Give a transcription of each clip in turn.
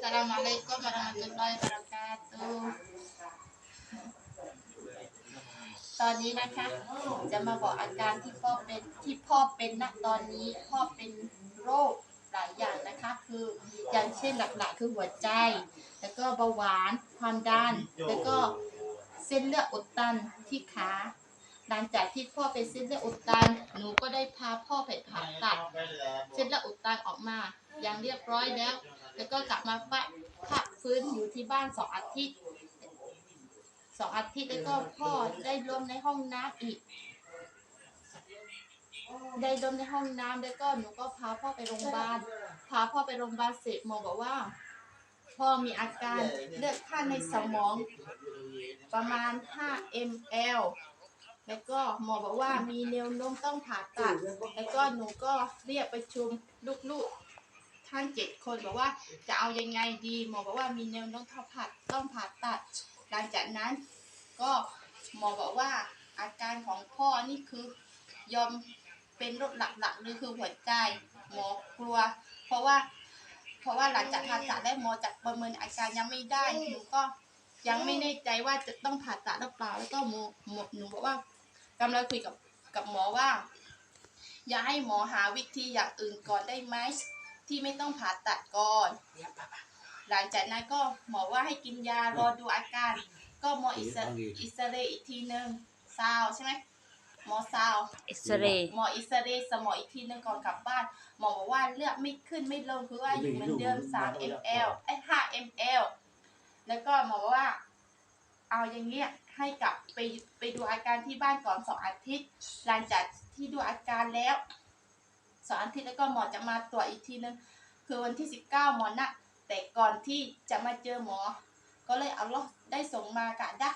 Assalamualaikum warahmatullahi wabarakatuh ตอนนี้นะคะ จะมาบอกอาการที่พ่อเป็นที่พ่อเป็นณตอนนี้พ่อเป็นโรคหลายอย่างนะคะ คืออย่างเช่นหลักๆ คือหัวใจ แล้วก็เบาหวานความดันแล้วก็เส้นเลือดอุดตันที่ขาหลังจากที่พ่อเป็นเส้นเลือดอุดตันหนู เรียบร้อยแล้ว แล้วก็กลับมาพักฟื้นอยู่ที่บ้านสองอาทิตย์สองอาทิตย์แล้วก็พ่อได้ล้มในห้องน้ำอีก ได้ล้มในห้องน้ำแล้วก็หนูก็พาพ่อไปโรงพยาบาลพาพ่อไปโรงพยาบาลเสร็จหมอบอกว่า พ่อมีอาการเลือดข้างในสมอง ประมาณ 5 ml แล้วก็หมอบอกว่ามีแนวโน้มต้องผ่าตัด แล้วก็หนูก็เรียกประชุมลูกๆ ทั้งเจ็ดคนบอกว่าจะเอายังไงดีหมอบอกว่ามีแนวโน้มต้องผ่าต้องผ่าตัด หลังจากนั้นก็หมอบอกว่าอาการของพ่อนี่คือยอมเป็นโรคหลักๆเลยคือหัวใจหมอกลัว เพราะว่า เพราะว่าหลังจากผ่าตัดแล้วหมอจะประเมินอาการยังไม่ได้หนูก็ยังไม่แน่ใจว่าจะต้องผ่าตัดหรือเปล่าแล้วก็หมอหมอหนูบอกว่ากำลังคุยกับกับหมอว่า อย่าให้หมอหาวิธีอย่างอื่นก่อนได้ไหม ที่ไม่ต้องผ่าตัดก่อนหลังจากนั้นก็หมอว่าให้กินยารอดูอาการ ก็หมออิสระอิสเรย์อีกทีหนึ่งซาวใช่ไหมหมอซาวเอ็กซเรย์หมออิสเรย์สมองอีกทีหนึ่งก่อนกลับบ้านหมอบอกว่าเลือดไม่ขึ้นไม่ลงคือว่าอยู่เหมือนเดิม3 ml ไอ้5 ml แล้วก็หมอบอกว่า เอาอย่างเงี้ยให้กลับไปไปดูอาการที่บ้านก่อนสองอาทิตย์ หลังจากที่ดูอาการแล้ว สองอาทิตย์แล้วก็หมอจะมาตรวจอีกทีนึงคือวันที่สิบเก้าหมอนะแต่ก่อนที่จะมาเจอหมอ ก็เลยเอาล็อได้ส่งมากะดะ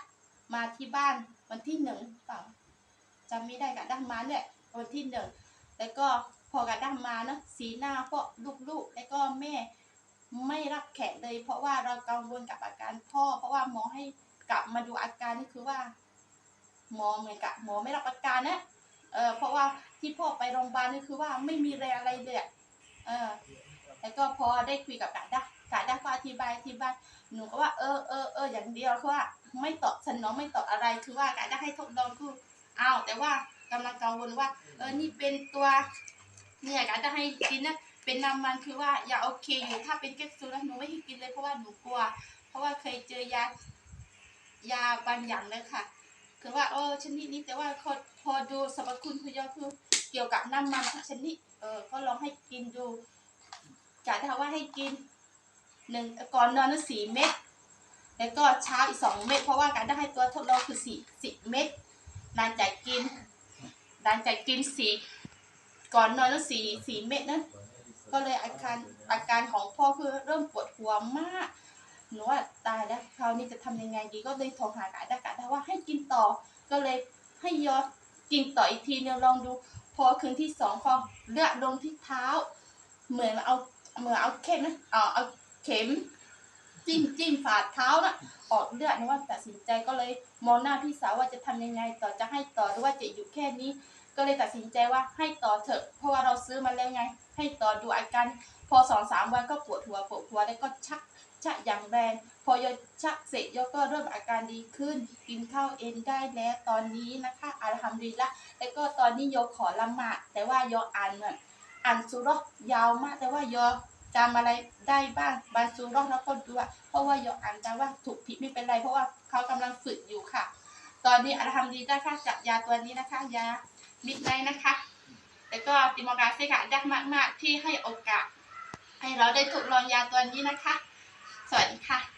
มาที่บ้านวันที่หนึ่งเปล่าจำไม่ได้กะดะมาเนี่ยวันที่หนึ่งแล้วก็พอกะดะมาเนอะสีหน้าพวกลูกๆ แล้วก็แม่ไม่รับแขกเลย เพราะว่าเรากังวลกับอาการพ่อ เพราะว่าหมอให้กลับมาดูอาการนี่คือว่า หมอเหมือนกับหมอไม่รับอาการนะเออเพราะว่า ที่พ่อไปโรงพยาบาลนี่คือว่าไม่มีแรงอะไรเลยอะเออแล้วก็พอได้คุยกับกาดากาดาก็อธิบายอธิบายหนูก็ว่าเออเออเอออย่างเดียวคือว่าไม่ตอบสนองไม่ตอบอะไรคือว่ากาดาให้ทดลองคืออ้าวแต่ว่ากำลังกังวลว่า เออนี่เป็นตัวเนี่ยกาดาให้กินนะเป็นน้ำมันคือว่าอย่าโอเคอยู่ถ้าเป็นแคปซูลแล้วหนูไม่ให้กินเลยเพราะว่าหนูกลัว เพราะว่าเคยเจอยายาบางอย่างเลยค่ะ คือว่าเออชนิดนี้แต่ว่าพอพอดูสรรพคุณคือยอคือ เกี่ยวกับน้ำมันทุกชนิดเออก็ลองให้กินดูกะถ้าว่าให้กินหนึ่งก่อนนอนนั้นสี่เม็ดแล้วก็เช้าอีกสองเม็ดเพราะว่าการได้ให้ตัวทดลองคือสี่สิบเม็ดหลังจากกินหลังจากกินสี่ก่อนนอนนั้นสี่สี่เม็ดนั้นก็เลยอาการอาการของพ่อคือเริ่มปวดหัวมากหนูว่าตายแล้วคราวนี้จะทำยังไงดีก็เลยโทรหากาดากาดาว่าให้กินต่อก็เลยให้ยอ กินต่ออีกทีเนี่ยลองดู พอคืนที่สองพอเลือดลงที่เท้า เหมือนเอาเหมือนเอาเข็มนะเอาเอาเข็ม จิ้มจิ้มฝาดเท้าน่ะออกเลือดนะว่าตัดสินใจก็เลยมองหน้าพี่สาวว่าจะทำยังไง ต่อจะให้ต่อหรือว่าจะอยู่แค่นี้ ก็เลยตัดสินใจว่าให้ต่อเถอะ เพราะว่าเราซื้อมาแล้วไง ให้ต่อดูอาการพอสองสามวันก็ปวดหัวปวดหัวแล้วก็ชักชักอย่างแรง พอยชักเสร็จยก็เริ่มอาการดีขึ้น กินข้าวเองได้แล้วตอนนี้นะคะอัลฮัมดุลิลละแล้วก็ตอนนี้โยขอละหมาดแต่ว่าโยอ่านเหมือนอ่านสุรอยาวมาก แต่ว่าโยจำอะไรได้บ้างบางสุรอแล้วก็ดูอะเพราะว่าโยอ่านจำว่าถูกผิดไม่เป็นไร เพราะว่าเขากำลังฝึกอยู่ค่ะ ตอนนี้อัลฮัมดุลิลละค่ะจับยาตัวนี้นะคะยา มิดไนนะคะ แล้วก็ติมอกาเซกะยักมาก ๆ ที่ให้โอกาส ให้เราได้ทดลองยาตัวนี้นะคะ สวัสดีค่ะ